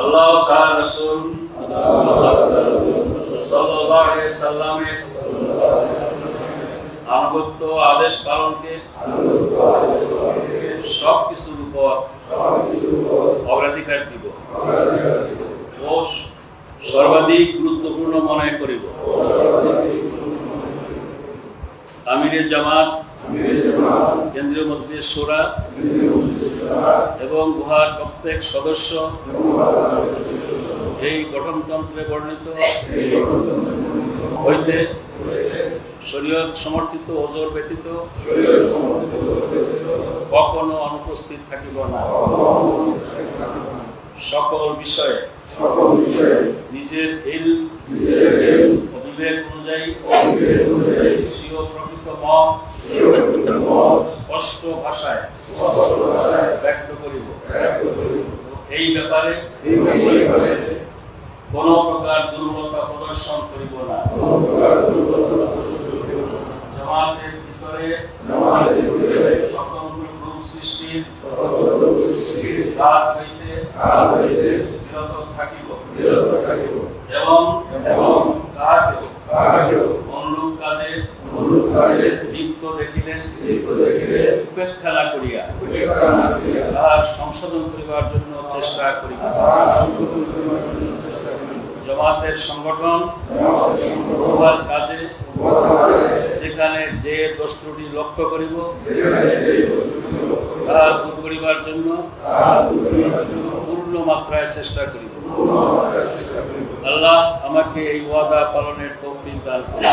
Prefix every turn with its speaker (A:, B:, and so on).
A: আল্লাহ তার রসুল সাল্লামের আনুগত্য আদেশ পালনকে সব কিছুর উপর অগ্রাধিকার দিব ও সর্বাধিক গুরুত্বপূর্ণ মনে করিব। আমিরের জামাত, কেন্দ্রীয় মসজিদ সোরা এবং উহার প্রত্যেক সদস্য এই গঠনতন্ত্রে বর্ণিত। হইতে শরীয়ত সমর্থিত ওজোর ব্যতীত কখনো অনুপস্থিত থাকিব না। সকল বিষয়ে নিজের এল বিবেক অনুযায়ী প্রকৃত মত স্পষ্ট ভাষায় ব্যক্ত করিব। এই ব্যাপারে কোন প্রকার দুর্বলতা প্রদর্শন করিব না। জামাতের ভিতরে স্বতন্ত্র গ্রুপ সৃষ্টির কাজ হইতে বিরত থাকিব। এবং কাজে লিপ্ত দেখিলে উপেক্ষা না করিয়া তাহার সংশোধন করিবার জন্য চেষ্টা করিব। জমাতের সংগঠন উহার কাজে যেখানে যে দোষ ত্রুটি লক্ষ্য করিব তাহা দূর করিবার জন্য পূর্ণ মাত্রায় চেষ্টা করিব। আল্লাহ আমাকে এই ওয়াদা পালনের তৌফিক দান করুন।